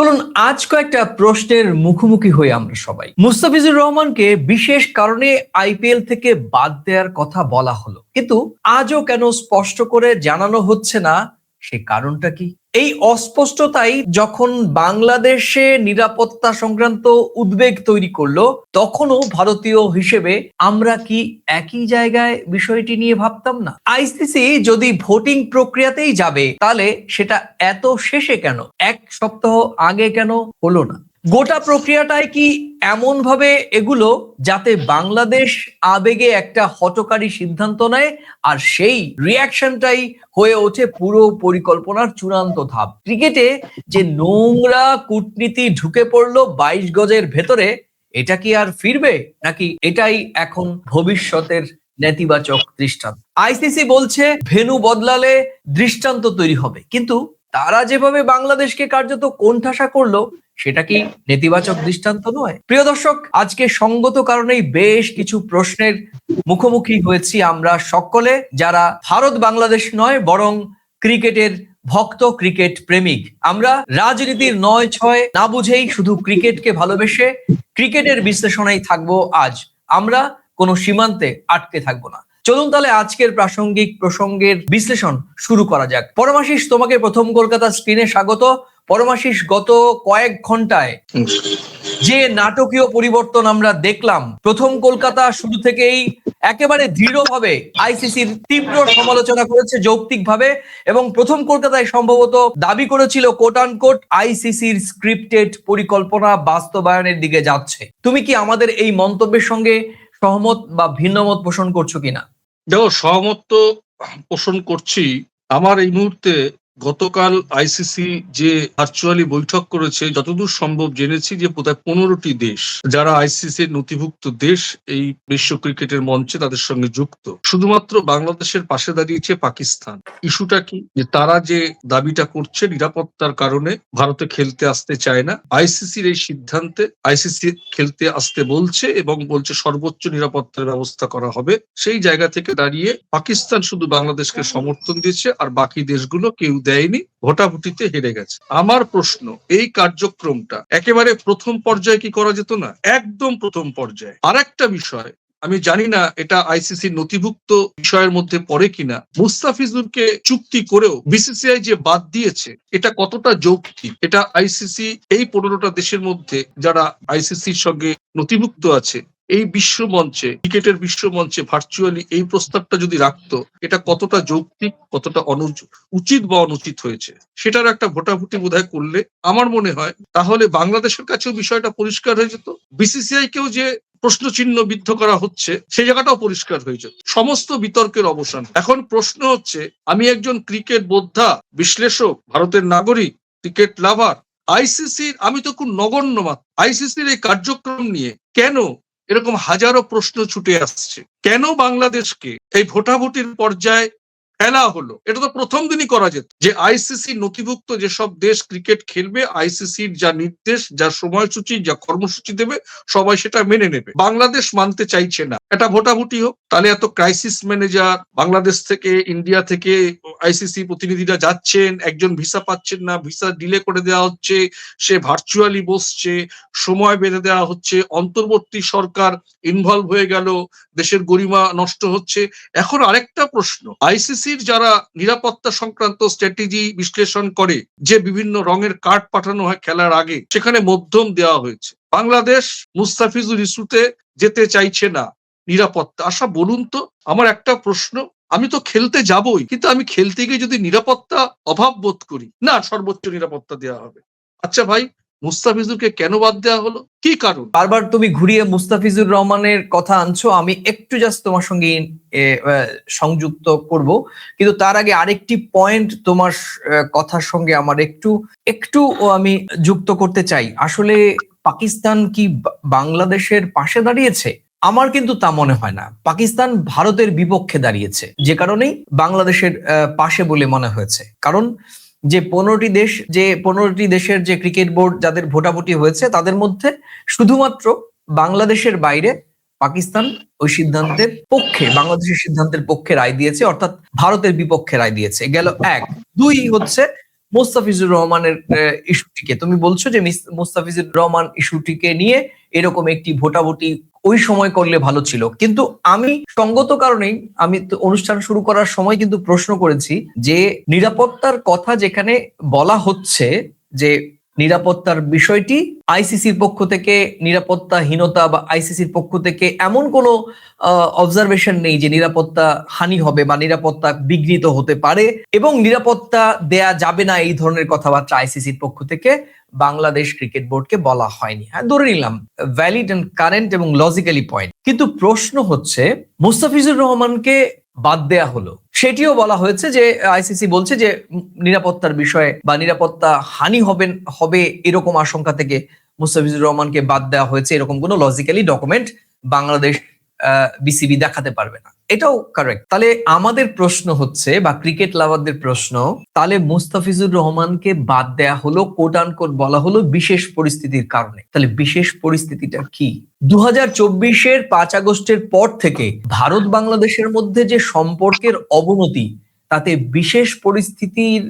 চলুন, আজ কয়েকটা প্রশ্নের মুখোমুখি হই আমরা সবাই। মুস্তাফিজুর রহমানকে বিশেষ কারণে আইপিএল থেকে বাদ দেওয়ার কথা বলা হলো। কিন্তু আজও কেন স্পষ্ট করে জানানো হচ্ছে না, সে কারণটা কি? এই অস্পষ্টতাই যখন বাংলাদেশে নিরাপত্তা সংক্রান্ত উদ্বেগ তৈরি করল, তখনও ভারতীয় হিসেবে আমরা কি একই জায়গায় বিষয়টি নিয়ে ভাবতাম না? আইসিসি যদি ভোটিং প্রক্রিয়াতেই যাবে, তাহলে সেটা এত শেষে কেন? এক সপ্তাহ আগে কেন হলো না? গোটা প্রক্রিয়াটাই কি এমন ভাবে এগুলো যাতে বাংলাদেশ আবেগে একটা হটকারী সিদ্ধান্ত নেয়? আর সেই রিয়াকশনটাই হয়ে ওঠে পুরো পরিকল্পনার চূড়ান্ত ধাপ। ক্রিকেটে যে নোংরা কূটনীতি ঢুকে পড়ল বাইশ গজের ভেতরে, এটা কি আর ফিরবে? নাকি এটাই এখন ভবিষ্যতের নেতিবাচক দৃষ্টান্ত? আইসিসি বলছে, ভেনু বদলালে দৃষ্টান্ত তৈরি হবে। কিন্তু তারা যেভাবে বাংলাদেশকে কার্যত কোণঠাসা করল সেটা কি নেতিবাচক দৃষ্টান্ত নয়? প্রিয় দর্শক, আজকে সঙ্গত কারণেই বেশ কিছু প্রশ্নের মুখোমুখি হয়েছি আমরা সকলে, যারা ভারত বাংলাদেশ নয়, বরং ক্রিকেটের ভক্ত, ক্রিকেট প্রেমিক। আমরা রাজনীতির নয় ছয় না বুঝেই শুধু ক্রিকেটকে ভালোবেসে ক্রিকেটের বিশ্লেষণেই থাকব আজ। আমরা কোনো সীমান্তে আটকে থাকব না। চলুন তাহলে আজকের প্রাসঙ্গিক প্রসঙ্গের বিশ্লেষণ শুরু করা যাক। পরমাশিস, তোমাকে প্রথম কলকাতা স্ক্রিনে স্বাগত। পরমাশিস গত কয়েক ঘন্টায় যে নাটকীয় পরিবর্তন আমরা দেখলাম, প্রথম কলকাতা শুরু থেকেই একেবারে দৃঢ়ভাবে আইসিসির তীব্র সমালোচনা করেছে যৌক্তিকভাবে এবং প্রথম কলকাতায় সম্ভবত দাবি করেছিল কোট আন কোট আইসিসির স্ক্রিপ্টেড পরিকল্পনা বাস্তবায়নের দিকে যাচ্ছে। তুমি কি আমাদের এই মন্তব্যের সঙ্গে সহমত বা ভিন্নমত পোষণ করছ কিনা? দেখো, সহমত তো পোষণ করছি। আমার এই মুহূর্তে গতকাল আইসিসি যে ভার্চুয়ালি বৈঠক করেছে, যতদূর সম্ভব জেনেছি যে বোধহয় পনেরোটি দেশ, যারা আইসিসি নথিভুক্ত দেশ এই বিশ্ব ক্রিকেটের মঞ্চে তাদের সঙ্গে যুক্ত। শুধুমাত্র বাংলাদেশের পাশে দাঁড়িয়েছে পাকিস্তান। ইস্যুটা কি? যে তারা যে দাবিটা করছে নিরাপত্তার কারণে ভারতে খেলতে আসতে চায় না, আইসিসির এই সিদ্ধান্তে আইসিসি খেলতে আসতে বলছে এবং বলছে সর্বোচ্চ নিরাপত্তার ব্যবস্থা করা হবে। সেই জায়গা থেকে দাঁড়িয়ে পাকিস্তান শুধু বাংলাদেশকে সমর্থন দিয়েছে আর বাকি দেশগুলো কেউ দেয়নি, ভোটাভুটিতে হেরে গেছে। আমার প্রশ্ন, এই কার্যক্রমটা একেবারে প্রথম পর্যায়ে কি করা যেত না? একদম প্রথম পর্যায়ে। আর একটা বিষয়, আমি জানি না এটা আইসিসি নথিভুক্ত বিষয়ের মধ্যে পড়ে কিনা। মুস্তাফিজুরকে চুক্তি করেও বিসিসিআই যে বাদ দিয়েছে, এটা কতটা যৌক্তিক? এটা আইসিসি এই পনেরোটা দেশের মধ্যে যারা আইসিসির সঙ্গে নথিভুক্ত আছে এই বিশ্ব মঞ্চে ক্রিকেটের বিশ্ব মঞ্চে ভার্চুয়ালি এই প্রস্তাবটা যদি রাখতো, এটা কতটা যৌক্তিক, কতটা উচিত বা অনুচিত হয়েছে? সেটার একটা ভোটাভুটি বোধহয় করলে, আমার মনে হয়, তাহলে বাংলাদেশের কাছেও বিষয়টা পরিষ্কার হয়ে যেত। বিসিসিআই কেও যে প্রশ্ন চিহ্ন বিদ্ধ করা হচ্ছে, সেই জায়গাটাও পরিষ্কার হয়ে যেত। সমস্ত বিতর্কের অবসান। এখন প্রশ্ন হচ্ছে, আমি একজন ক্রিকেট বোদ্ধা, বিশ্লেষক, ভারতের নাগরিক, ক্রিকেট লাভার আইসিসির আমি তো খুব নগণ্য আইসিসির এই কার্যক্রম নিয়ে কেন এরকম হাজারো প্রশ্ন ছুটে আসছে। কেন বাংলাদেশকে এই ভোটাভুটির পর্যায়ে ফেলা হলো? এটা তো প্রথম দিনই করা যেত যে আইসিসি নথিভুক্ত যেসব দেশ ক্রিকেট খেলবে আইসিসির যা নির্দেশ, যা সময়সূচি, যা কর্মসূচি দেবে, সবাই সেটা মেনে নেবে। বাংলাদেশ মানতে চাইছে না। এটা ভোটাভুটি হোক তাহলে এত ক্রাইসিস ম্যানেজার বাংলাদেশ থেকে ইন্ডিয়া থেকে আইসিসি প্রতিনিধিরা যাচ্ছেন, একজন ভিসা পাচ্ছেন না ভিসা ডিলে করে দেওয়া হচ্ছে, সে ভার্চুয়ালি বসছে, সময় বেঁধে দেওয়া হচ্ছে, অন্তর্বর্তী সরকার ইনভলভ হয়ে গেল, দেশের গরিমা নষ্ট হচ্ছে। এখন আরেকটা প্রশ্ন আইসিসির যারা নিরাপত্তা সংক্রান্ত স্ট্র্যাটেজি বিশ্লেষণ করে, যে বিভিন্ন রঙের কার্ড পাঠানো হয় খেলার আগে, সেখানে মধ্যম দেওয়া হয়েছে। বাংলাদেশ মুস্তাফিজুর ইস্যুতে যেতে চাইছে না। নিরাপত্তা। আশা, বলুন তো, আমার একটা প্রশ্ন। আমি তো খেলতে যাবই, কিন্তু আমি খেলতে গিয়ে যদি নিরাপত্তা অভাব বোধ করি, না, সর্বোচ্চ নিরাপত্তা দেওয়া হবে। আচ্ছা ভাই, মুস্তাফিজুরকে কেন বাদ দেওয়া হলো? কি কারণ? বারবার তুমি ঘুরিয়ে মুস্তাফিজুর রহমানের কথা আনছো, আমি একটু জাস্ট তোমার সঙ্গে সংযুক্ত করব। কিন্তু তার আগে আরেকটি পয়েন্ট তোমার কথার সঙ্গে আমার একটু একটু আমি যুক্ত করতে চাই। আসলে পাকিস্তান কি বাংলাদেশের পাশে দাঁড়িয়েছে? আমার কিন্তু তা মনে হয় না। পাকিস্তান ভারতের বিপক্ষে দাঁড়িয়েছে। যে কারণেই বাংলাদেশের পাশে বলে মনে হয়েছে। কারণ যে পনেরোটি দেশ, যে পনেরোটি দেশের যে ক্রিকেট বোর্ড যাদের ভোটাভুটি হয়েছে, তাদের মধ্যে শুধুমাত্র বাংলাদেশের বাইরে পাকিস্তান ওই সিদ্ধান্তের পক্ষে, বাংলাদেশের সিদ্ধান্তের পক্ষে রায় দিয়েছে, অর্থাৎ ভারতের বিপক্ষে রায় দিয়েছে। গেল এক। দুই হচ্ছে মোস্তাফিজুর রহমানের ইস্যুটিকে। তুমি বলছো যে মিস- মোস্তাফিজুর রহমান ইস্যুটিকে নিয়ে এরকম একটি ভোটাভুটি ওই সময় করলে ভালো ছিল। কিন্তু আমি সঙ্গত কারণেই আমি অনুষ্ঠান শুরু করার সময় কিন্তু প্রশ্ন করেছি যে নিরাপত্তার কথা যেখানে বলা হচ্ছে যে নিরাপত্তার বিষয়টি আইসিসির পক্ষ থেকে নিরাপত্তাহীনতা বা আইসিসির পক্ষ থেকে এমন কোনো অবজারভেশন নেই যে নিরাপত্তা হানি হবে বা নিরাপত্তা বিঘ্নিত হতে পারে এবং নিরাপত্তা দেয়া যাবে না এই ধরনের কথাবার্তা আইসিসির পক্ষ থেকে বাংলাদেশ ক্রিকেট বোর্ডকে বলা হয়নি। হ্যাঁ ধরে নিলাম ভ্যালিড অ্যান্ড কারেন্ট এবং লজিক্যালি পয়েন্ট কিন্তু প্রশ্ন হচ্ছে, মুস্তাফিজুর রহমানকে বাদ দেয়া হলো। সেটিও বলা হয়েছে যে, আইসিসি বলছে যে, নিরাপত্তার বিষয়ে বা নিরাপত্তা হানি হবে হবে এরকম আশঙ্কা থেকে মুস্তাফিজুর রহমানকে বাদ দেওয়া হয়েছে, এরকম কোনো লজিক্যালি ডকুমেন্ট বাংলাদেশ বিসিবি দেখাতে পারবে না। এটাও কারেক্ট তাহলে আমাদের প্রশ্ন হচ্ছে, বা ক্রিকেট লাভারদের প্রশ্ন, তাহলে মুস্তাফিজুর রহমানকে বাদ দেয়া হলো কোট আনকোট বলা হলো বিশেষ পরিস্থিতির কারণে। তাহলে বিশেষ পরিস্থিতিটা কি? দু হাজার চব্বিশের পাঁচ আগস্টের পর থেকে ভারত বাংলাদেশের মধ্যে যে সম্পর্কের অবনতি, তাতে বিশেষ পরিস্থিতির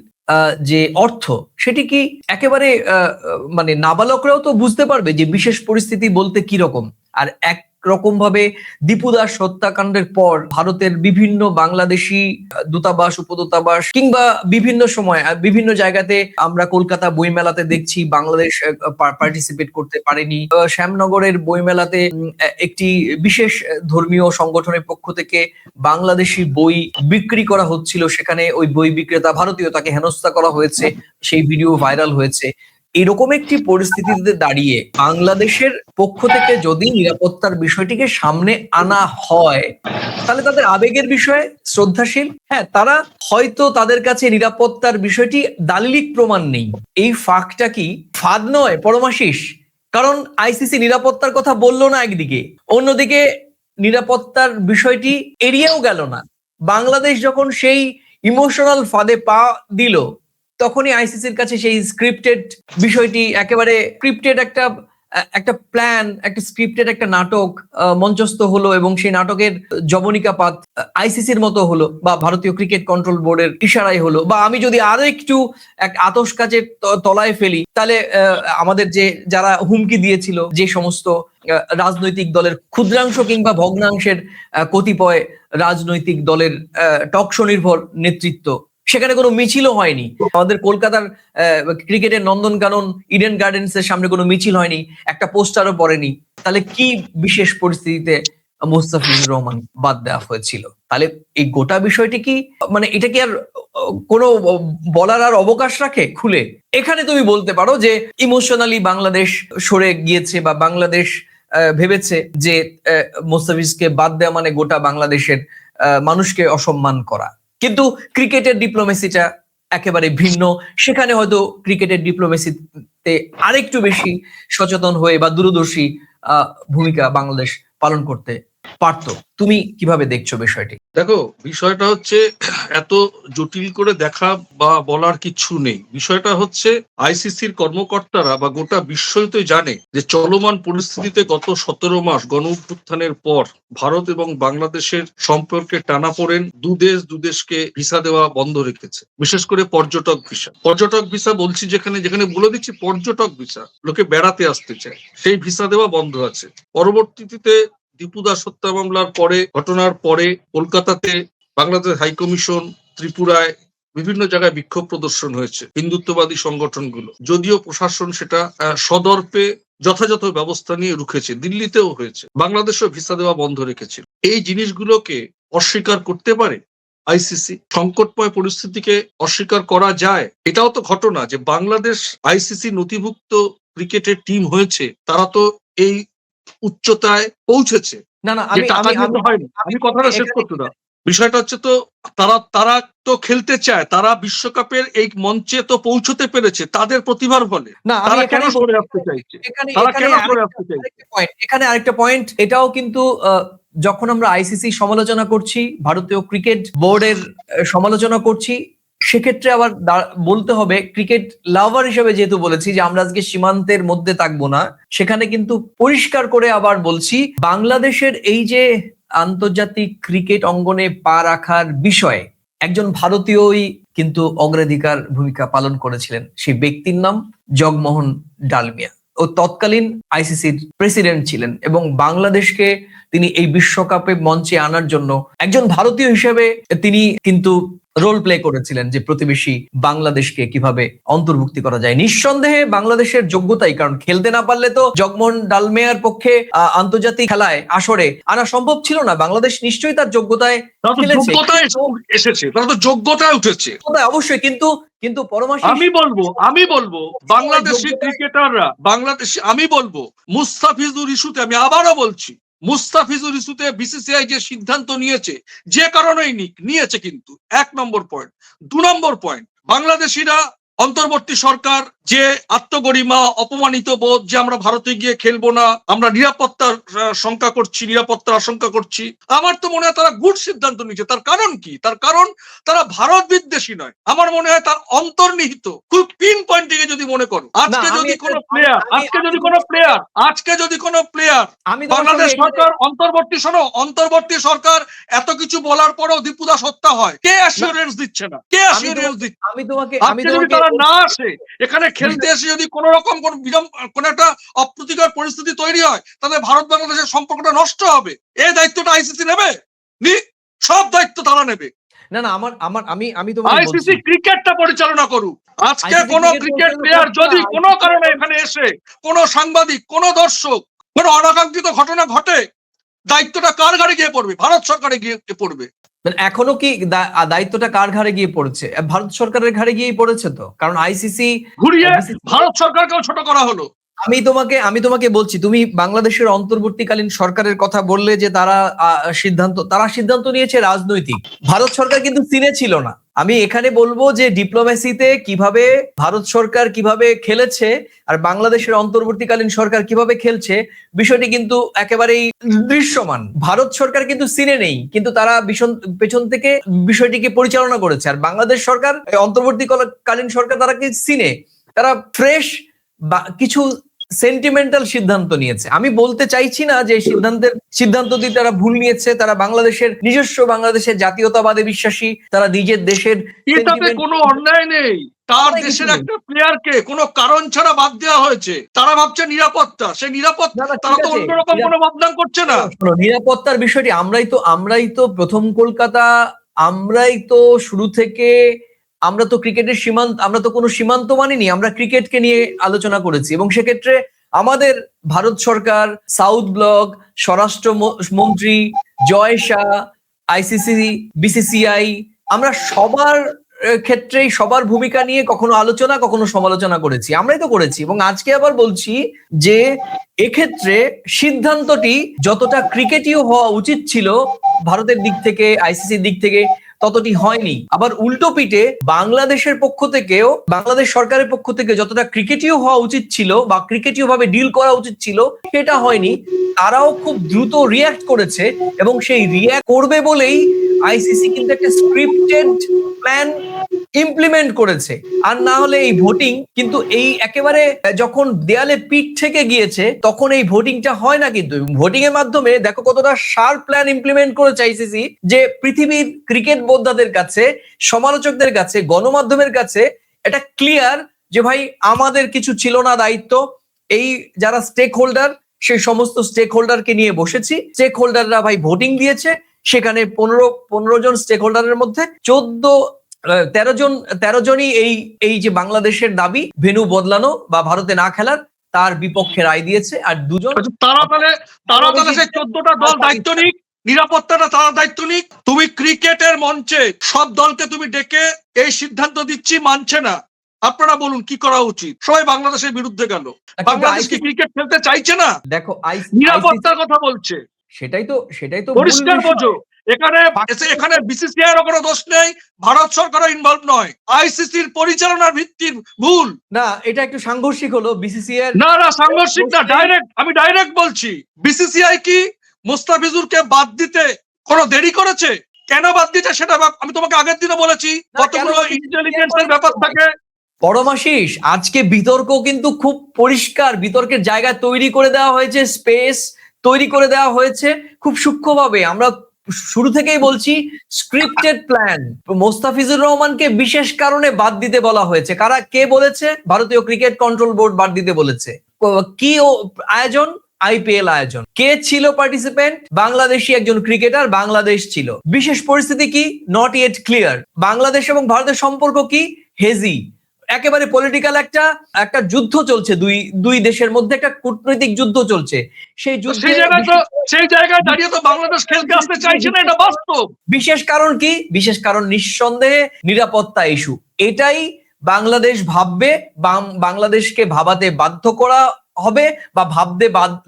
যে অর্থ, সেটি কি একেবারে মানে নাবালকরাও তো বুঝতে পারবে যে বিশেষ পরিস্থিতি বলতে কি রকম। আর এক রকম ভাবে দীপুদাস হত্যাকাণ্ডের পর ভারতের বিভিন্ন বাংলাদেশি দূতাবাস, উপদূতাবাস কিংবা বিভিন্ন সময় বিভিন্ন জায়গাতে আমরা কলকাতা বইমেলাতে দেখছি বাংলাদেশ পার্টিসিপেট করতে পারেনি। শ্যামনগরের বইমেলাতে একটি বিশেষ ধর্মীয় সংগঠনের পক্ষ থেকে বাংলাদেশি বই বিক্রি করা হচ্ছিল। সেখানে ওই বই বিক্রেতা ভারতীয় তাকে হেনস্থা করা হয়েছে। সেই ভিডিও ভাইরাল হয়েছে। এরকম একটি পরিস্থিতিতে দাঁড়িয়ে বাংলাদেশের পক্ষ থেকে যদি নিরাপত্তার বিষয়টিকে সামনে আনা হয়, তাহলে তাদের আবেগের বিষয়ে শ্রদ্ধাশীল। হ্যাঁ তারা হয়তো তাদের কাছে নিরাপত্তার বিষয়টি দালিলিক প্রমাণ নেই। এই ফাঁকটা কি ফাঁদ নয় পরমাশিস কারণ আইসিসি নিরাপত্তার কথা বলল না একদিকে। অন্যদিকে নিরাপত্তার বিষয়টি এড়িয়েও গেল না। বাংলাদেশ যখন সেই ইমোশনাল ফাঁদে পা দিল তখনই আইসিসির কাছে সেই স্ক্রিপ্টেড বিষয়টি, একেবারে স্ক্রিপ্টেড একটা একটা প্ল্যান একটা স্ক্রিপ্টেড একটা নাটক মঞ্চস্থ হলো এবং সেই নাটকের জবনিকাপাত আইসিসির মতো হলো বা ভারতীয় ক্রিকেট কন্ট্রোল বোর্ডের ইশারায় হলো। বা আমি যদি আরও একটু এক আতস কাজের তলায় ফেলি, তাহলে আমাদের যে, যারা হুমকি দিয়েছিল যে সমস্ত রাজনৈতিক দলের ক্ষুদ্রাংশ কিংবা ভগ্নাংশের কতিপয় রাজনৈতিক দলের টকশো নির্ভর নেতৃত্ব সেখানে কোনো মিছিলও হয়নি। আমাদের কলকাতার ক্রিকেটের নন্দনকানন ইডেন গার্ডেন্স এর সামনে কোনো মিছিল হয়নি, একটা পোস্টারও পড়েনি। তাহলে কি বিশেষ পরিস্থিতিতে মুস্তাফিজুর রহমান বাদ দেওয়া হয়েছিল? তাহলে এই গোটা বিষয়টি কি মানে এটা কি আর, কোনো বলার আর অবকাশ রাখে খুলে? এখানে তুমি বলতে পারো যে ইমোশনালি বাংলাদেশ সরে গিয়েছে বা বাংলাদেশ ভেবেছে যে মুস্তাফিজকে বাদ দেওয়া মানে গোটা বাংলাদেশের মানুষকে অসম্মান করা। কিন্তু ক্রিকেটের ডিপ্লোমেসিটা একেবারে ভিন্ন। সেখানে হয়তো ক্রিকেটের ডিপ্লোমেসিতে আরেকটু বেশি সচেতন হয়ে বা দূরদর্শী ভূমিকা বাংলাদেশ পালন করতে পারতো। তুমি কীভাবে দেখছ বিষয়টি? দেখো, বিষয়টা হচ্ছে এত জটিল করে দেখা বা বলার কিছু নেই। বিষয়টা হচ্ছে আইসিসির কর্মকর্তারা বা গোটা বিশ্বই তো জানে যে চলমান পরিস্থিতিতে গত সতেরো মাস গণ অভ্যুত্থানের পর ভারত এবং বাংলাদেশের সম্পর্কে টানাপোড়েন দুদেশ দুদেশকে ভিসা দেওয়া বন্ধ রেখেছে। বিশেষ করে পর্যটক ভিসা। পর্যটক ভিসা বলছি যেখানে যেখানে বলে দিচ্ছি পর্যটক ভিসা, লোকে বেড়াতে আসতে চায়। সেই ভিসা দেওয়া বন্ধ আছে। পরবর্তীতে দীপু দাস হত্যা মামলার পরে, ঘটনার পরে কলকাতাতে বাংলাদেশ হাইকমিশন ত্রিপুরায় বিভিন্ন জায়গায় বিক্ষোভ প্রদর্শন হয়েছে, হিন্দুত্ববাদী সংগঠনগুলো। যদিও প্রশাসন সেটা সদর্পে যথাযথ ব্যবস্থা নিয়ে রুখেছে, দিল্লিতেও হয়েছে, বাংলাদেশও ভিসা দেওয়া বন্ধ রেখেছিল। এই জিনিসগুলোকে অস্বীকার করতে পারে আইসিসি, সংকটময় পরিস্থিতিকে অস্বীকার করা যায়, এটাও তো ঘটনা যে বাংলাদেশ আইসিসি নথিভুক্ত ক্রিকেটের টিম হয়েছে, তারা তো এই উচ্চতায় পৌঁছেছে। না আমি আমি কথাটা শেষ করতে বিষয়টা হচ্ছে তো তারা তারা তো খেলতে চায় তারা বিশ্বকাপের এই মঞ্চে তো পৌঁছতে পেরেছে তাদের প্রতিভার ফলে। না তারা কেন সরে আসতে চাইছে? এখানে তারা কেন সরে আরেকটা- আসতে চাইছে? এখানে আরেকটা পয়েন্ট এটাও কিন্তু যখন আমরা আইসিসি সমালোচনা করছি ভারতীয় ক্রিকেট বোর্ডের সমালোচনা করছি সেক্ষেত্রে আবার বলতে হবে ক্রিকেট লাভার হিসেবে যেহেতু বলেছি যে আমরা আজকে সীমান্তের মধ্যে থাকব না, সেখানে কিন্তু পরিষ্কার করে আবার বলছি বাংলাদেশের এই যে আন্তর্জাতিক ক্রিকেট অঙ্গনে পা রাখার বিষয়ে একজন ভারতীয়ই কিন্তু অগ্রাধিকার ভূমিকা পালন করেছিলেন, সেই ব্যক্তির নাম জগমোহন ডালমিয়া। ও তৎকালীন আইসিসির প্রেসিডেন্ট ছিলেন এবং বাংলাদেশকে তিনি এই বিশ্বকাপে মঞ্চে আনার জন্য একজন ভারতীয় হিসেবে তিনি কিন্তু রোল প্লে করেছিলেন যে প্রতিবেশী বাংলাদেশকে কীভাবে অন্তর্ভুক্তি করা যায়। নিঃসন্দেহে বাংলাদেশের যোগ্যতাই কারণ খেলতে না পারলে তো জগমোহন ডালমেয়ার পক্ষে আন্তর্জাতিক খেলায় আসরে আনা সম্ভব ছিল না। বাংলাদেশ নিশ্চয়ই তার যোগ্যতায় খেলেছে। এসেছে তারা তো যোগ্যতায় উঠেছে। অবশ্যই কিন্তু কিন্তু পরমাশি আমি বলব আমি বলব বাংলাদেশি যোগ্যতায়- ক্রিকেটাররা বাংলাদেশি আমি বলব মুস্তাফিজুর ইস্যুতে আমি আবারও বলছি মুস্তাফিজুর ইস্যুতে বিসিসিআই যে সিদ্ধান্ত নিয়েছে, যে কারণেই নিক, নিয়েছে কিন্তু। এক নম্বর পয়েন্ট দু নম্বর পয়েন্ট বাংলাদেশিরা অন্তর্বর্তী সরকার যে আত্মগরিমা অপমানিত বোধ যে আমরা ভারতে গিয়ে খেলব না আমরা নিরাপত্তার শঙ্কা করছি নিরাপত্তার আশঙ্কা করছি আমার তো মনে হয় তারা গুড সিদ্ধান্ত নিয়েছে। তার কারণ কি? তার কারণ তারা ভারত বিদ্বেষী নয়। আমার মনে হয় তার অন্তর্নিহিত খুব পিন পয়েন্ট থেকে যদি মনে করো আজকে যদি কোনো প্লেয়ার আজকে যদি কোনো প্লেয়ার আজকে যদি কোনো প্লেয়ার বাংলাদেশ সরকার অন্তর্বর্তী শোনো অন্তর্বর্তী সরকার এত কিছু বলার পরেও দীপুদাস হত্যা হয়। কে অ্যাসিওরেন্স দিচ্ছে না? কে অ্যাসিওরেন্স দিচ্ছে আমি তোমাকে আমি যদি তোমাকে তারা না আসে এখানে খেলতে এসে যদি কোন রকম কোন কোন একটা অপ্রীতিকর পরিস্থিতি তৈরি হয় তাহলে ভারত বাংলাদেশের সম্পর্কটা নষ্ট হবে। এই দায়িত্বটা আইসিসি নেবে? নি? সব দায়িত্ব তারা নেবে। না না আমার আমার আমি আমি তোমাকে আইসিসি ক্রিকেটটা পরিচালনা করুক। আজকে কোন ক্রিকেট প্লেয়ার যদি কোনো কারণে এখানে এসে কোন সাংবাদিক কোন দর্শক কোন অনাকাঙ্ক্ষিত ঘটনা ঘটে দায়িত্বটা কার ঘাড়ে গিয়ে পড়বে? ভারত সরকারে গিয়ে পড়বে। মানে এখনও কি দায়িত্বটা কার ঘাড়ে গিয়ে পড়েছে? ভারত সরকারের ঘাড়ে গিয়েই পড়েছে তো? কারণ আইসিসি ঘুরিয়ে ভারত সরকারকেও ছোট করা হলো। আমি তোমাকে আমি তোমাকে বলছি তুমি বাংলাদেশের অন্তর্বর্তীকালীন সরকারের কথা বললে যে তারা সিদ্ধান্ত তারা সিদ্ধান্ত নিয়েছে রাজনৈতিক। ভারত সরকার কিন্তু সিনে ছিল না। আমি এখানে বলব যে ডিপ্লোমেসিতে কীভাবে ভারত সরকার কীভাবে খেলেছে আর বাংলাদেশের অন্তর্বর্তীকালীন সরকার কীভাবে খেলছে, বিষয়টি কিন্তু একেবারেই দৃশ্যমান। ভারত সরকার কিন্তু সিনে নেই, কিন্তু তারা ভীষণ পেছন থেকে বিষয়টিকে পরিচালনা করেছে। আর বাংলাদেশ সরকার অন্তর্বর্তীকালীন সরকার তারা কি সিনে? তারা ফ্রেশ কিছু সেন্টিমেন্টাল সিদ্ধান্ত নিয়েছে। আমি বলতে চাইছি না যে সিদ্ধান্তের সিদ্ধান্ত দিয়ে তারা ভুল নিয়েছে তারা বাংলাদেশের নিজস্ব বাংলাদেশের জাতীয়তাবাদে বিশ্বাসী তারা নিজের দেশের কোনো অন্যায় নেই। তার দেশের একটা প্লেয়ারকে কোনো কারণ ছাড়া বাদ দেওয়া হয়েছে। তারা ভাবছে নিরাপত্তা। সে নিরাপত্তা তারা তো অন্যরকম কোনো বদনাম করছে না। নিরাপত্তার বিষয়টি আমরাই তো আমরাই তো প্রথম কলকাতা আমরাই তো শুরু থেকে আমরা তো ক্রিকেটের সীমান্ত, আমরা তো কোনো সীমান্ত মানিনি আমরা ক্রিকেটকে নিয়ে আলোচনা করেছি। এবং সেক্ষেত্রে আমাদের ভারত সরকার, সাউথ ব্লক, স্বরাষ্ট্র মন্ত্রী, জয় শাহ আইসিসি বিসিসিআই আমরা সবার ক্ষেত্রেই সবার ভূমিকা নিয়ে কখনো আলোচনা, কখনো সমালোচনা করেছি। আমরাই তো করেছি। এবং আজকে আবার বলছি যে, এক্ষেত্রে সিদ্ধান্তটি যতটা ক্রিকেটীয় হওয়া উচিত ছিল, ভারতের দিক থেকে আইসিসির দিক থেকে ততটি হয়নি। আবার উল্টো পিঠে বাংলাদেশের পক্ষ থেকেও, বাংলাদেশ সরকারের পক্ষ থেকে যতটা ক্রিকেটীয় হওয়া উচিত ছিল বা ক্রিকেটীয় ভাবে ডিল করা উচিত ছিল, সেটা হয়নি। তারাও খুব দ্রুত রিয়াক্ট করেছে এবং সেই রিয়াক্ট করবে বলেই আইসিসি কিন্তু একটা স্ক্রিপ্টেড প্ল্যান ইমপ্লিমেন্ট করেছে। আর না হলে এই ভোটিং কিন্তু এই একেবারে যখন দেয়ালে পিঠ থেকে গিয়েছে, তখন এই ভোটিংটা হয় না কিন্তু। ভোটিং এর মাধ্যমে দেখো কতটা শার্প প্ল্যান ইমপ্লিমেন্ট করে আইসিসি যে পৃথিবীর ক্রিকেট বোদ্ধাদের কাছে, সমালোচকদের কাছে, গণমাধ্যমের কাছে এটা ক্লিয়ার যে ভাই আমাদের কিছু ছিল না দায়িত্ব। এই যারা স্টেক হোল্ডার সেই সমস্ত স্টেক হোল্ডারকে নিয়ে বসেছি। স্টেক হোল্ডাররা ভাই ভোটিং দিয়েছে। সেখানে পনেরো পনেরো জন স্টেক হোল্ডারের মধ্যে চোদ্দ তেরো জন তেরো জনই এই এই যে বাংলাদেশের দাবি ভেনু বদলানো বা ভারতে না খেলার তার বিপক্ষে রায় দিয়েছে আর দুজন আচ্ছা, তারা তাহলে তারা তাহলে সেই চোদ্দটা দল দায়িত্ব নিক নিরাপত্তাটা তারা দায়িত্ব নিক। তুমি ক্রিকেটের মঞ্চে সব দলকে তুমি ডেকে এই সিদ্ধান্ত দিচ্ছি মানছে না। আপনারা বলুন কি করা উচিত? সবাই বাংলাদেশের বিরুদ্ধে গেল বাংলাদেশ কি ক্রিকেট খেলতে চাইছে না? দেখো নিরাপত্তার কথা বলছে। সেটাই তো সেটাই তো পরিষ্কার বোঝো। এখানে এখানে বিসিসিআই এর কোনো দোষ নেই ভারত সরকারও ইনভলভ নয়। আইসিসির পরিচালনার ভিত্তির ভুল। না এটা একটু সাংঘর্ষিক হলো বিসিসিআই না না সাংঘর্ষিক না ডাইরেক্ট আমি ডাইরেক্ট বলছি বিসিসিআই কি মুস্তাফিজুরকে বাদ দিতে কোনো দেরি করেছে? কেন বাদ দিতে সেটা আমি তোমাকে আগের দিনও বলেছি কতগুলো? ইন্টেলিজেন্সের ব্যাপার থাকে। পরমাশিস আজকে বিতর্ক কিন্তু খুব পরিষ্কার বিতর্কের জায়গা তৈরি করে দেওয়া হয়েছে স্পেস তৈরি করে দেওয়া হয়েছে খুব সূক্ষ্মভাবে। আমরা শুরু থেকেই বলছি স্ক্রিপ্টেড প্ল্যান মোস্তাফিজুর রহমানকে বিশেষ কারণে বাদ দিতে বলা হয়েছে। কারা, কে বলেছে? ভারতীয় ক্রিকেট কন্ট্রোল বোর্ড বাদ দিতে বলেছে। কি ও, আয়োজন? আইপিএল আয়োজন। কে ছিল পার্টিসিপেন্ট বাংলাদেশি একজন ক্রিকেটার বাংলাদেশ ছিল। বিশেষ পরিস্থিতি কি? নট ইয়েট ক্লিয়ার বাংলাদেশ এবং ভারতের সম্পর্ক কি? হেজি একেবারে পলিটিক্যাল একটা একটা যুদ্ধ চলছে দুই দুই দেশের মধ্যে একটা কূটনৈতিক যুদ্ধ চলছে। সেই সেই জায়গায় দাঁড়িয়ে তো বাংলাদেশ খেলতে আসতে চাইছে না এটা বাস্তব। বিশেষ কারণ কি? বিশেষ কারণ নিঃসন্দেহে নিরাপত্তা ইস্যু এটাই বাংলাদেশ ভাববে বাংলাদেশকে ভাবাতে বাধ্য করা হবে বা ভাবতে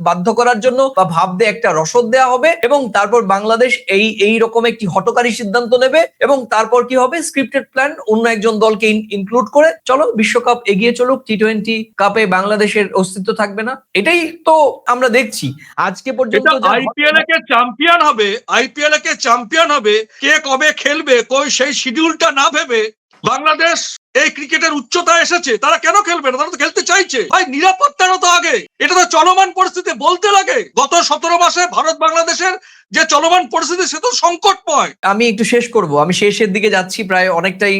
বাধ্য করার জন্য বা ভাবতে একটা রসদ দেওয়া হবে এবং তারপর বাংলাদেশ এই এই রকম একটি হটকারী সিদ্ধান্ত নেবে এবং তারপর কি হবে? স্ক্রিপ্টেড প্ল্যান অন্য একজন দলকে ইনক্লুড করে চলো বিশ্বকাপ এগিয়ে চলুক টি টোয়েন্টি কাপে বাংলাদেশের অস্তিত্ব থাকবে না। এটাই তো আমরা দেখছি। আজকে পর্যন্ত আইপিএল কে চ্যাম্পিয়ন হবে আইপিএল কে চ্যাম্পিয়ন হবে কে কবে খেলবে কই সেই শিডিউলটা না ভেবে বাংলাদেশ এই ক্রিকেটের উচ্চতা এসেছে, তারা কেন খেলবে না? তারা তো খেলতে চাইছে। ভাই নিরাপত্তারও তো আগে? এটা তো চলমান পরিস্থিতি বলতে লাগে। গত সতেরো মাসে ভারত বাংলাদেশের যে চলমান পরিস্থিতি, সে তো সংকটময়। আমি একটু শেষ করব। আমি শেষের দিকে যাচ্ছি, প্রায় অনেকটাই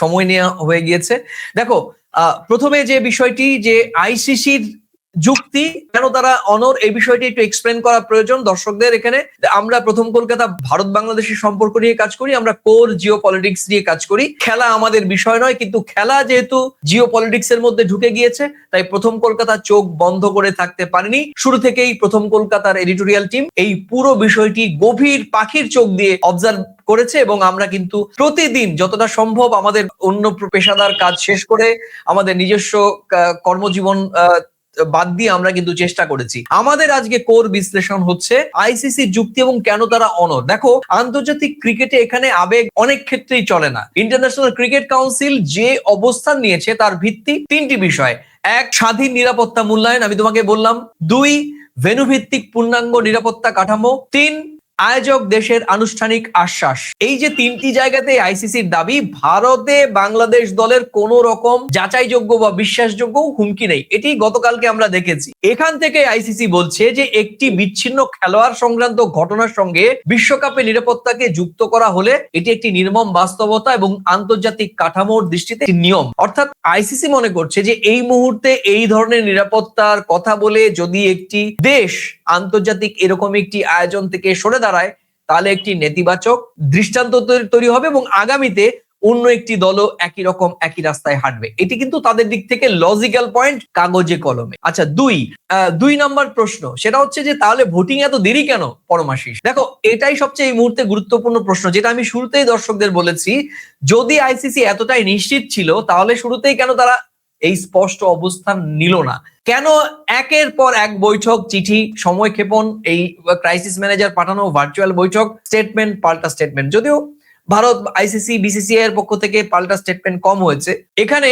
সময় নেওয়া হয়ে গিয়েছে। দেখো প্রথমে যে বিষয়টি, যে আইসিসির যুক্তি কেন তারা অনর এই বিষয়টি একটু এক্সপ্লেন করা প্রয়োজন দর্শকদের এখানে। আমরা প্রথম কলকাতা, ভারত বাংলাদেশের সম্পর্ক নিয়ে কাজ করি, আমরা কোর জিও পলিটিক্স নিয়ে কাজ করি। খেলা আমাদের বিষয় নয়, কিন্তু খেলা যেহেতু জিও পলিটিক্স এর মধ্যে ঢুকে গিয়েছে, তাই প্রথম কলকাতা চোখ বন্ধ করে থাকতে পারেনি। শুরু থেকেই প্রথম কলকাতার এডিটোরিয়াল টিম এই পুরো বিষয়টি গভীর পাখির চোখ দিয়ে অবজার্ভ করেছে এবং আমরা কিন্তু প্রতিদিন যতটা সম্ভব আমাদের অন্য পেশাদার কাজ শেষ করে আমাদের নিজস্ব কর্মজীবন বাদ দিয়ে আমরা কিন্তু চেষ্টা করেছি। আমাদের আজকে কোর বিশ্লেষণ হচ্ছে আইসিসি যুক্তি এবং কেন তারা অনর দেখো, আন্তর্জাতিক ক্রিকেটে এখানে আবেগ অনেক ক্ষেত্রেই চলে না। ইন্টারন্যাশনাল ক্রিকেট কাউন্সিল যে অবস্থান নিয়েছে তার ভিত্তি তিনটি বিষয়। এক, স্বাধীন নিরাপত্তা মূল্যায়ন, আমি তোমাকে বললাম। দুই, ভেনুভিত্তিক পূর্ণাঙ্গ নিরাপত্তা কাঠামো। তিন আয়োজক দেশের আনুষ্ঠানিক আশ্বাস। এই যে তিনটি জায়গাতে আইসিসির দাবি, ভারতে বাংলাদেশ দলের কোন রকম যাচাইযোগ্য বা বিশ্বাসযোগ্য হুমকি নেই। এটি গতকালকে আমরা দেখেছি। এখান থেকে আইসিসি বলছে যে একটি বিচ্ছিন্ন খেলোয়াড় সংক্রান্ত ঘটনার সঙ্গে বিশ্বকাপে নিরাপত্তাকে যুক্ত করা হলে এটি একটি নির্মম বাস্তবতা এবং আন্তর্জাতিক কাঠামোর দৃষ্টিতে নিয়ম। অর্থাৎ আইসিসি মনে করছে যে এই মুহূর্তে এই ধরনের নিরাপত্তার কথা বলে যদি একটি দেশ আন্তর্জাতিক এরকম একটি আয়োজন থেকে সরে দাঁড়ায়, তাহলে একটি নেতিবাচক দৃষ্টান্ত তৈরি- হবে এবং আগামীতে অন্য একটি দলও একই রকম, একই রাস্তায় হাঁটবে। এটি কিন্তু তাদের দিক থেকে লজিক্যাল পয়েন্ট কাগজে কলমে। আচ্ছা দুই দুই নাম্বার প্রশ্ন। সেটা হচ্ছে যে, তাহলে ভোটিং এত দেরি কেন পরমাশিস? দেখো, এটাই সবচেয়ে এই মুহূর্তে গুরুত্বপূর্ণ প্রশ্ন, যেটা আমি শুরুতেই দর্শকদের বলেছি, যদি আইসিসি এতটাই নিশ্চিত ছিল, তাহলে শুরুতেই কেন তারা এই স্পষ্ট অবস্থান নিল না। কেন একের পর এক বৈঠক, চিঠি, সময় ক্ষেপণ, এই ক্রাইসিস ম্যানেজার পাঠানো ভার্চুয়াল বৈঠক স্টেটমেন্ট পাল্টা স্টেটমেন্ট যদিও ভারত আইসিসি বিসিসিআই এর পক্ষ থেকে পাল্টা স্টেটমেন্ট কম হয়েছে। এখানে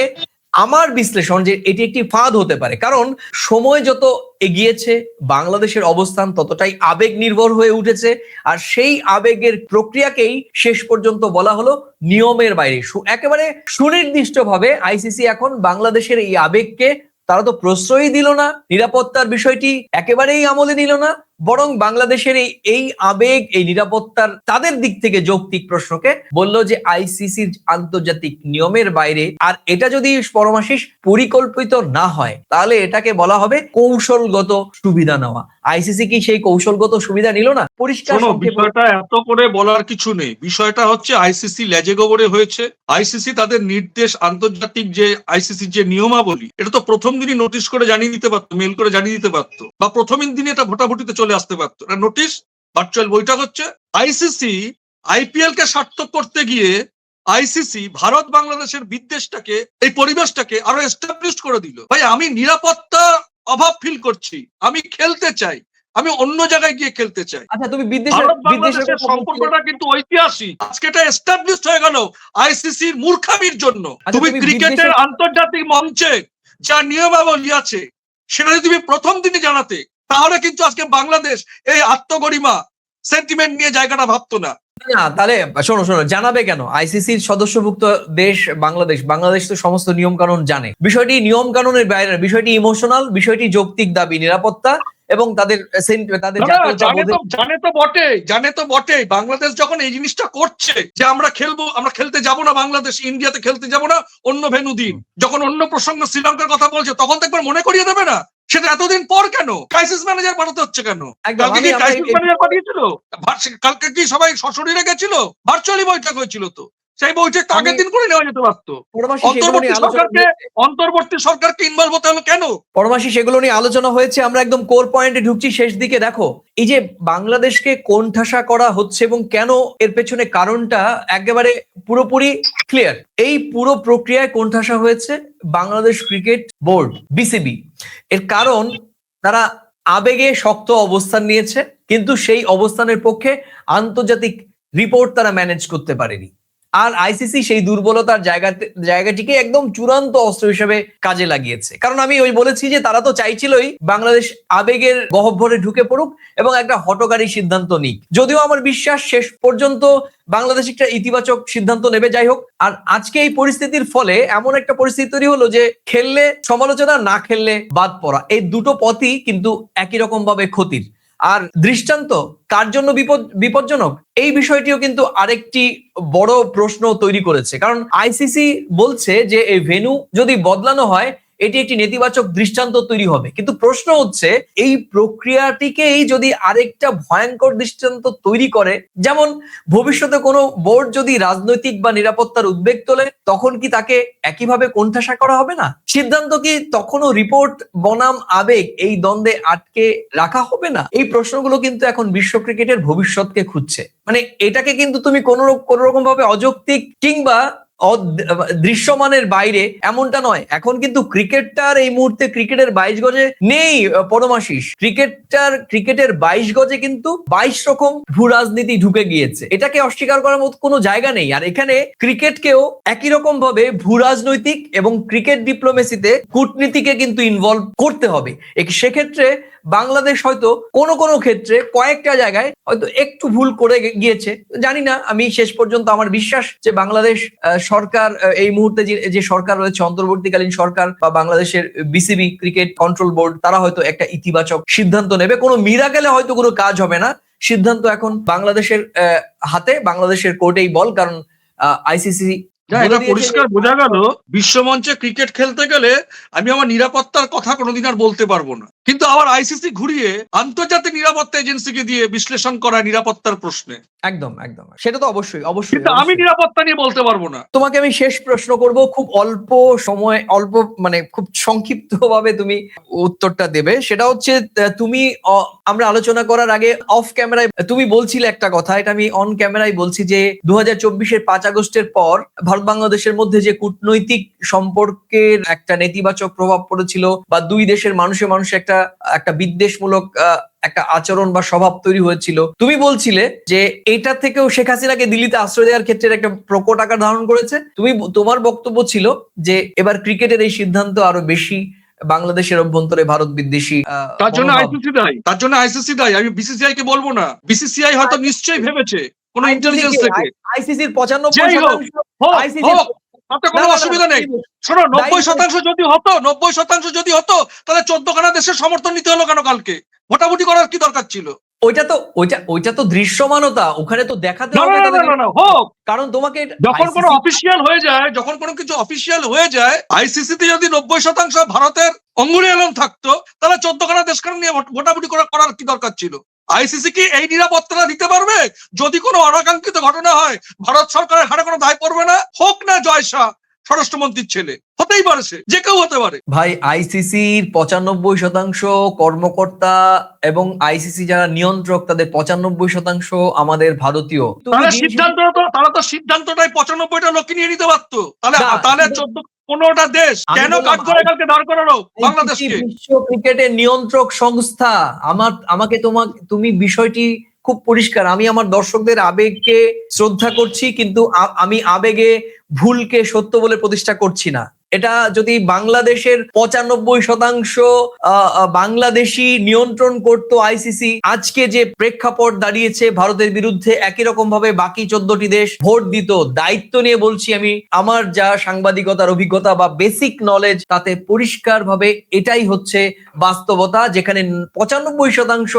আমার বিশ্লেষণ যে এটি একটি ফাঁদ হতে পারে। কারণ সময় যত এগিয়েছে, বাংলাদেশের অবস্থান ততটাই আবেগ নির্ভর হয়ে উঠেছে। আর সেই আবেগের প্রক্রিয়াকেই শেষ পর্যন্ত বলা হলো নিয়মের বাইরে। একেবারে সুনির্দিষ্টভাবে আইসিসি এখন বাংলাদেশের এই আবেগকে তারা তো প্রশ্রয়ই দিল না, নিরাপত্তার বিষয়টি একেবারেই আমলে নিল না। বরং বাংলাদেশের এই এই আবেগ এই নিরাপত্তার তাদের দিক থেকে যৌক্তিক প্রশ্নকে বলল যে আইসিসির আন্তর্জাতিক নিয়মের বাইরে। আর এটা যদি পরমাশিস পরিকল্পিত না হয় তাহলে এটাকে বলা হবে কৌশলগত সুবিধা নেওয়া। আইসিসি কি সেই কৌশলগত সুবিধা নিল না? পরিষ্কার বিষয়টা এত করে বলার কিছু নেই। বিষয়টা হচ্ছে আইসিসি লেজে গোবরে হয়েছে। আইসিসি তাদের নির্দেশ আন্তর্জাতিক যে আইসিসি যে নিয়মাবলী এটা তো প্রথম দিনই নোটিশ করে জানিয়ে দিতে পারতো মেল করে জানিয়ে দিতে পারতো। বা প্রথম দিনই এটা ভোটাভুটিতে চলে আসতে পারতো। এটা নোটিশ ভার্চুয়াল বৈঠক হচ্ছে। আইসিসি আইপিএল কে সার্থক করতে গিয়ে আইসিসি ভারত বাংলাদেশের বিদ্বেষটাকে এই পরিবেশটাকে আরও এস্টাবলিশ করে দিল। ভাই আমি নিরাপত্তা অভাব ফিল করছি। আমি খেলতে চাই। আমি অন্য জায়গায় গিয়ে খেলতে চাই। আচ্ছা তুমি বিদেশের। সম্পর্কটা কিন্তু ঐতিহাসিক। আজকে এটা এস্টাবলিশ হয়ে গেল আইসিসির মূর্খামির জন্য। আচ্ছা, তুমি ক্রিকেটের আন্তর্জাতিক মঞ্চে যা নিয়মাবলী আছে সেটা যদি তুমি প্রথম দিনে জানাতে তাহলে কিন্তু আজকে বাংলাদেশ এই আত্মগরিমা সেন্টিমেন্ট নিয়ে জায়গাটা ভাবতো না। না তাহলে শোনো শোনো জানাবে কেন? আইসিসির সদস্যভুক্ত দেশ বাংলাদেশ বাংলাদেশ তো সমস্ত নিয়ম কানুন জানে। বিষয়টি নিয়ম কানুনের বাইরে বিষয়টি ইমোশনাল বিষয়টি যৌক্তিক দাবি নিরাপত্তা এবং তাদের তাদের জানে তো বটে জানে তো বটে বাংলাদেশ যখন এই জিনিসটা করছে যে আমরা খেলব আমরা খেলতে যাব না বাংলাদেশ ইন্ডিয়াতে খেলতে যাব না অন্য ভেনু দিন। যখন অন্য প্রসঙ্গ শ্রীলঙ্কার কথা বলছে তখন তো একবার মনে করিয়ে দেবে না? সেটা এতদিন পর কেন? ক্রাইসিস ম্যানেজার পাঠাতে হচ্ছে কেন? কালকে কি ক্রাইসিস ম্যানেজার পাঠিয়েছিল? কালকে কি সবাই সশরীরে গেছিল? ভার্চুয়ালি বৈঠক হয়েছিল তো। সেই বৈঠক তো আগের দিন করে নেওয়া যেতে পারতো অন্তর্বর্তী সরকারকে অন্তর্বর্তী সরকারকে ইনভলভ হতে হলো কেন? পরমাসি সেগুলো নিয়ে আলোচনা হয়েছে আমরা একদম কোর পয়েন্টে ঢুকছি শেষ দিকে দেখো। এই যে বাংলাদেশকে কোণঠাসা করা হচ্ছে এবং কেন এর পেছনে কারণটা একেবারে পুরোপুরি ক্লিয়ার এই পুরো প্রক্রিয়ায় কোণঠাসা হয়েছে বাংলাদেশ ক্রিকেট বোর্ড বিসিবি। এর কারণ তারা আবেগে শক্ত অবস্থান নিয়েছে কিন্তু সেই অবস্থানের পক্ষে আন্তর্জাতিক রিপোর্ট তারা ম্যানেজ করতে পারেনি। আর আইসিসি সেই দুর্বলতার জায়গাতে জায়গাটিকে একদম চূড়ান্ত অস্ত্র হিসেবে কাজে লাগিয়েছে। কারণ আমি ওই বলেছি যে তারা তো চাইছিলই বাংলাদেশ আবেগের গহ্বরে ঢুকে পড়ুক এবং একটা হটকারী সিদ্ধান্ত নিক। যদিও আমার বিশ্বাস শেষ পর্যন্ত বাংলাদেশ একটা ইতিবাচক সিদ্ধান্ত নেবে, যাই হোক। আর আজকে এই পরিস্থিতির ফলে এমন একটা পরিস্থিতি তৈরি হলো যে খেললে সমালোচনা, না খেললে বাদ পড়া। এই দুটো পথই কিন্তু একই রকম ভাবে ক্ষতির। আর দৃষ্টান্ত কার জন্য বিপদ, বিপজ্জনক, এই বিষয়টিও কিন্তু আরেকটি বড় প্রশ্ন তৈরি করেছে। কারণ আইসিসি বলছে যে, এই ভেনু যদি বদলানো হয় এটি একটি নেতিবাচক দৃষ্টান্ত তৈরি হবে। কিন্তু প্রশ্ন হচ্ছে, এই প্রক্রিয়াটিকেই যদি আরেকটা ভয়ঙ্কর দৃষ্টান্ত তৈরি করে, যেমন ভবিষ্যতে কোনো বোর্ড যদি রাজনৈতিক বা নিরাপত্তার উদ্বেগ তোলে, তখন কি তাকে একইভাবে কোণঠাসা করা হবে না? সিদ্ধান্ত কি তখনও রিপোর্ট, বনাম, আবেগ এই দ্বন্দ্বে আটকে রাখা হবে না? এই প্রশ্নগুলো কিন্তু এখন বিশ্ব ক্রিকেটের ভবিষ্যৎকে খুঁজছে। মানে এটাকে কিন্তু তুমি কোনো কোনো রকম ভাবে অযৌক্তিক কিংবা দৃশ্যমানের বাইরে এমনটা নয়। এখন কিন্তু ক্রিকেটটার এই মুহূর্তে ক্রিকেটের বাইশ গজে নেই পরমাশিস। ক্রিকেটটার, ক্রিকেটের বাইশ গজে কিন্তু বাইশ রকম ভূ রাজনীতি ঢুকে গিয়েছে। এটাকে অস্বীকার করার মতো কোনো জায়গা নেই। আর এখানে ক্রিকেটকেও একই রকম ভাবে ভূ রাজনৈতিক এবং ক্রিকেট ডিপ্লোমেসিতে কূটনীতিকে কিন্তু ইনভলভ করতে হবে। সেক্ষেত্রে বাংলাদেশ হয়তো কোনো কোনো ক্ষেত্রে কয়েকটা জায়গায় হয়তো একটু ভুল করে গিয়েছে। জানি না, আমি শেষ পর্যন্ত আমার বিশ্বাস যে বাংলাদেশ সরকার এই মুহূর্তে যে সরকার রয়েছে, অন্তর্বর্তীকালীন সরকার বা বাংলাদেশের বিসিবি ক্রিকেট কন্ট্রোল বোর্ড তারা হয়তো একটা ইতিবাচক সিদ্ধান্ত নেবে। কোনো মিরাকেলে হয়তো কোনো কাজ হবে না। সিদ্ধান্ত এখন বাংলাদেশের হাতে, বাংলাদেশের কোর্টেই বল, কারণ আইসিসি এটা পরিষ্কার বোঝা গেল বিশ্বমঞ্চে ক্রিকেট খেলতে গেলে আমি আমার নিরাপত্তার কথা কোনোদিন আর বলতে পারব না। কিন্তু আবার আইসিসি ঘুরিয়ে আন্তর্জাতিক নিরাপত্তা এজেন্সিকে দিয়ে বিশ্লেষণ করা নিরাপত্তার প্রশ্নে। একদম একদম। সেটা তো অবশ্যই অবশ্যই কিন্তু আমি নিরাপত্তা নিয়ে বলতে পারব না। তোমাকে আমি শেষ প্রশ্ন করব খুব অল্প সময় অল্প মানে খুব সংক্ষিপ্ত ভাবে তুমি উত্তরটা দেবে। সেটা হচ্ছে তুমি আমরা আলোচনা করার আগে অফ ক্যামেরায় তুমি বলছিলে একটা কথা এটা আমি অন ক্যামেরায় বলছি যে দু হাজার চব্বিশের পাঁচ আগস্টের পর ভারত বাংলাদেশের মধ্যে যে কূটনৈতিক সম্পর্কের একটা নেতিবাচক প্রভাব পড়েছিল বা দুই দেশের মানুষে মানুষে একটা একটা বিদ্বেষমূলক আহ, একটা আচরণ বা স্বভাব তৈরি হয়েছিল। তুমি বলছিলে যে এটা থেকেও শেখ হাসিনাকে দিল্লিতে আশ্রয় দেওয়ার ক্ষেত্রে একটা প্রকট আকার ধারণ করেছে। তুমি তোমার বক্তব্য ছিল যে এবার ক্রিকেটের এই সিদ্ধান্ত আরও বেশি বাংলাদেশের অভ্যন্তরে ভারত বিদ্বেষী আহ, তার জন্য আইসিসি দায়ী। তার জন্য আইসিসি দায়ী। আমি বিসিসিআই কে বলব না। বিসিসিআই হয়তো নিশ্চয়ই ভেবেছে। কোন ইন্টেলিজেন্স থেকে আইসিসির তাতে কোনো অসুবিধা নেই। শোনো নব্বই শতাংশ যদি হতো নব্বই শতাংশ যদি হতো তাহলে চোদ্দ খানা দেশের সমর্থন নিতে হলো কেন কালকে? ভোটাভুটি করার কি দরকার ছিল? ওইটা তো ওইটা ওইটা তো দৃশ্যমানতা। ওখানে তো দেখাতে হবে হোক। কারণ তোমাকে যখন কোনো অফিসিয়াল হয়ে যায় যখন কোনো কিছু অফিসিয়াল হয়ে যায় আইসিসি তে যদি নব্বই শতাংশ ভারতের অঙ্গুলি এলন থাকতো তাহলে চোদ্দ খানা দেশখানা নিয়ে ভোট- ভোটাভুটি করার কি দরকার ছিল? আইসিসি কি এই নিরাপত্তাটা দিতে পারবে? যদি কোনো অনাকাঙ্ক্ষিত ঘটনা হয় ভারত সরকারের হারে কোনো দায় পড়বে না? হোক না জয় শাহ স্বরাষ্ট্রমন্ত্রীর ছেলে। হতেই পারে সে যে কেউ হতে পারে। ভাই আইসিসির পঁচানব্বই শতাংশ কর্মকর্তা এবং আইসিসি যারা নিয়ন্ত্রক তাদের পঁচানব্বই শতাংশ আমাদের ভারতীয়। দিন সিদ্ধান্ত তারা তো সিদ্ধান্তটাই পঁচানব্বইটা লোক নিয়ে নিতে পারতো। তাহলে তাহলে চোদ্দ পনেরোটা দেশ। কেন কাজ করে কালকে দাঁড় করালো ICC বাংলাদেশকে? বিশ্ব ক্রিকেটের নিয়ন্ত্রক সংস্থা। আমার আমাকে তোমাকে তুমি বিষয়টি খুব পরিষ্কার। আমি আমার দর্শকদের আবেগকে শ্রদ্ধা করছি কিন্তু আমি আবেগে ভুলকে সত্য বলে প্রতিষ্ঠা করছি না। এটা যদি বাংলাদেশের পঁচানব্বই শতাংশ বাংলাদেশি নিয়ন্ত্রণ করত আইসিসি আজকে যে প্রেক্ষাপট দাঁড়িয়েছে ভারতের বিরুদ্ধে, একই রকম ভাবে বাকি চোদ্দটি দেশ ভোট দিত। দায়িত্ব নিয়ে বলছি আমি, আমার যা সাংবাদিকতার অভিজ্ঞতা বা বেসিক নলেজ তাতে পরিষ্কার ভাবে এটাই হচ্ছে বাস্তবতা, যেখানে পঁচানব্বই শতাংশ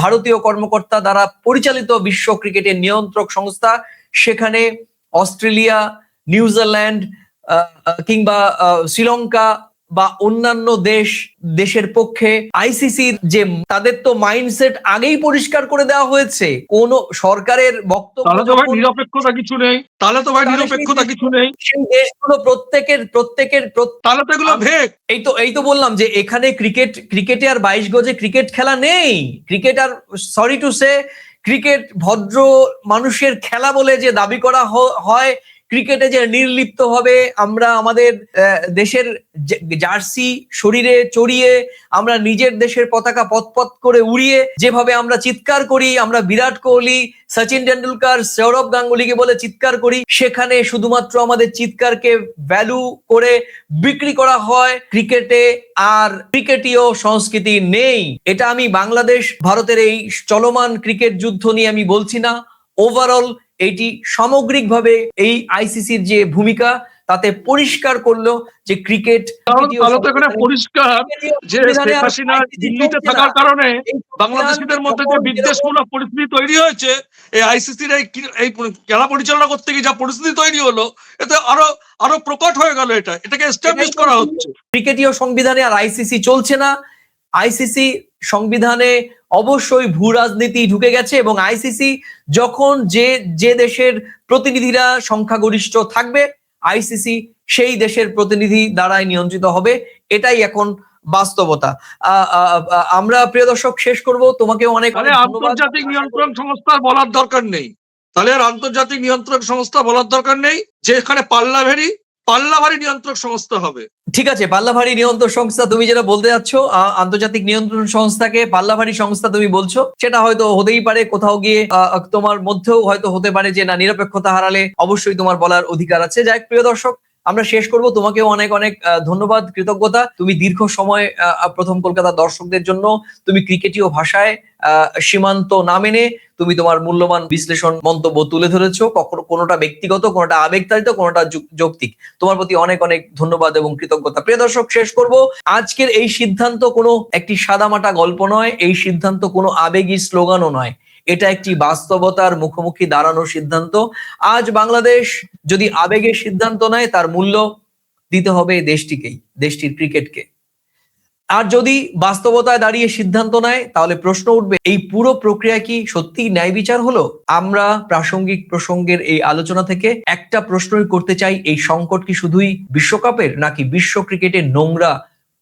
ভারতীয় কর্মকর্তা দ্বারা পরিচালিত বিশ্ব ক্রিকেটের নিয়ন্ত্রক সংস্থা, সেখানে অস্ট্রেলিয়া, নিউজিল্যান্ড কিংবা শ্রীলঙ্কা বা অন্যান্য দেশ দেশের পক্ষে আইসিসির যে তাদের তো মাইন্ডসেট আগেই পরিষ্কার করে দেওয়া হয়েছে। কোন সরকারের বক্তব্য তাহলে তো ভাই নিরপেক্ষতা কিছু নেই। তাহলে তো ভাই নিরপেক্ষতা কিছু নেই। সেই দেশগুলো প্রত্যেকের প্রত্যেকের তাহলে তো এগুলো ভেক এই তো এই তো বললাম যে এখানে ক্রিকেট ক্রিকেটে আর বাইশ গজে ক্রিকেট খেলা নেই। ক্রিকেট আর সরি টু সে ক্রিকেট ভদ্র মানুষের খেলা বলে যে দাবি করা হয় ক্রিকেটে যে নির্লিপ্ত হবে, আমরা আমাদের দেশের জার্সি শরীরে চড়িয়ে, আমরা নিজের দেশের পতাকা পথপথ করে উড়িয়ে, যেভাবে আমরা চিৎকার করি, আমরা বিরাট কোহলি, সচিন টেন্ডুলকার সৌরভ গাঙ্গুলিকে বলে চিৎকার করি, সেখানে শুধুমাত্র আমাদের চিৎকারকে ভ্যালু করে বিক্রি করা হয়। ক্রিকেটে আর ক্রিকেটীয় সংস্কৃতি নেই। এটা আমি বাংলাদেশ, ভারতের এই চলমান ক্রিকেট যুদ্ধ নিয়ে আমি বলছি না। ওভারঅল এটি সামগ্রিকভাবে এই আইসিসির যে ভূমিকা তাতে পরিষ্কার করল যে ক্রিকেট পরিষ্কার ক্রিকেটীয় যে শেখ হাসিনা দিল্লিতে থাকার কারণে বাংলাদেশিদের মধ্যে যে পরিস্থিতি তৈরি হয়েছে এই আইসিসির এই খেলা পরিচালনা করতে গিয়ে যা পরিস্থিতি তৈরি হলো এতে আরও আরও প্রকট হয়ে গেল এটা। এটাকে এস্টাবলিশ করা হচ্ছে। ক্রিকেটীয় সংবিধানে আর আইসিসি চলছে না। আইসিসি সংবিধানে অবশ্যই ভূ রাজনীতি ঢুকে গেছে এবং আইসিসি যখন যে যে দেশের প্রতিনিধিরা সংখ্যাগরিষ্ঠ থাকবে আইসিসি সেই দেশের প্রতিনিধি দ্বারাই নিয়ন্ত্রিত হবে এটাই এখন বাস্তবতা। আমরা প্রিয় দর্শক শেষ করব। তোমাকে অনেক আন্তর্জাতিক নিয়ন্ত্রণ সংস্থার বলার দরকার নেই। তাহলে আর আন্তর্জাতিক নিয়ন্ত্রক সংস্থা বলার দরকার নেই যে এখানে পাল্লাভারি পাল্লাভারি নিয়ন্ত্রক সংস্থা হবে। ঠিক আছে, পাল্লাভারী নিয়ন্ত্রণ সংস্থা তুমি যেটা বলতে যাচ্ছ আন্তর্জাতিক নিয়ন্ত্রণ সংস্থাকে পাল্লাভারী সংস্থা তুমি বলছো, সেটা হয়তো হতেই পারে কোথাও গিয়ে তোমার মধ্যেও হয়তো হতে পারে যে না, নিরপেক্ষতা হারালে অবশ্যই তোমার বলার অধিকার আছে। যাই প্রিয় দর্শক আমরা শেষ করব। তোমাকেও অনেক অনেক ধন্যবাদ, কৃতজ্ঞতা। তুমি দীর্ঘ সময় প্রথম কলকাতা দর্শকদের জন্য তুমি ক্রিকেটীয় ভাষায় সীমান্ত না মেনে তুমি তোমার মূল্যবান বিশ্লেষণ মন্তব্য তুলে ধরেছ। কখনো কোনোটা ব্যক্তিগত, কোনোটা আবেগতাড়িত, কোনোটা যুক- যৌক্তিক। তোমার প্রতি অনেক অনেক ধন্যবাদ এবং কৃতজ্ঞতা। প্রিয় দর্শক, শেষ করব। আজকের এই সিদ্ধান্ত কোনো একটি সাদামাটা গল্প নয়, এই সিদ্ধান্ত কোনো আবেগী স্লোগানও নয়। এটা একটি বাস্তবতার মুখোমুখি দাঁড়ানোর সিদ্ধান্ত। আজ বাংলাদেশ যদি আবেগের সিদ্ধান্ত নেয়, তার মূল্য দিতে হবে দেশটিকেই, দেশটির ক্রিকেটকে। আর যদি বাস্তবতায় দাঁড়িয়ে সিদ্ধান্ত নেয়, তাহলে প্রশ্ন উঠবে, এই পুরো প্রক্রিয়া কি সত্যি ন্যায় বিচার হলো? আমরা প্রাসঙ্গিক প্রসঙ্গের এই আলোচনা থেকে একটা প্রশ্নই করতে চাই, এই সংকট কি শুধুই বিশ্বকাপের নাকি বিশ্ব ক্রিকেটের নোংরা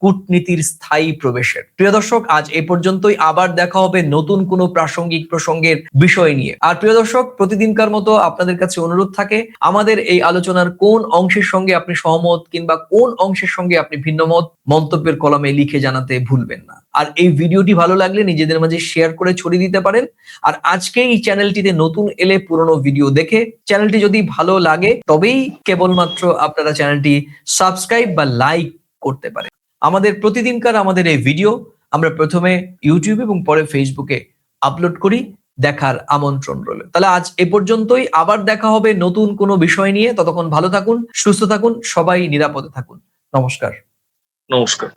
কূটনীতির স্থায়ী প্রবেশের। প্রিয় দর্শক, আজ এ পর্যন্তই। আবার দেখা হবে নতুন কোনো প্রাসঙ্গিক প্রসঙ্গের বিষয় নিয়ে। আর প্রিয় দর্শক, প্রতিদিনকার মতো আপনাদের কাছে অনুরোধ থাকে, আমাদের এই আলোচনার কোন অংশের সঙ্গে আপনি সহমত কিংবা কোন অংশের সঙ্গে আপনি ভিন্নমত, মন্তব্যের কলমে লিখে জানাতে ভুলবেন না। আর এই ভিডিওটি ভালো লাগলে নিজেদের মাঝে শেয়ার করে ছড়িয়ে দিতে পারেন। আর আজকে এই চ্যানেলটিতে নতুন এলে পুরনো ভিডিও দেখে চ্যানেলটি যদি ভালো লাগে, তবেই কেবলমাত্র আপনারা চ্যানেলটি সাবস্ক্রাইব বা লাইক করতে পারেন। আমাদের প্রতিদিনকার আমাদের এই ভিডিও আমরা প্রথমে ইউটিউব এবং পরে ফেসবুকে আপলোড করি, দেখার আমন্ত্রণ রইল। তাহলে আজ এ পর্যন্তই, আবার দেখা হবে নতুন কোনো বিষয় নিয়ে। ততক্ষণ ভালো থাকুন, সুস্থ থাকুন, সবাই নিরাপদে থাকুন। নমস্কার। নমস্কার।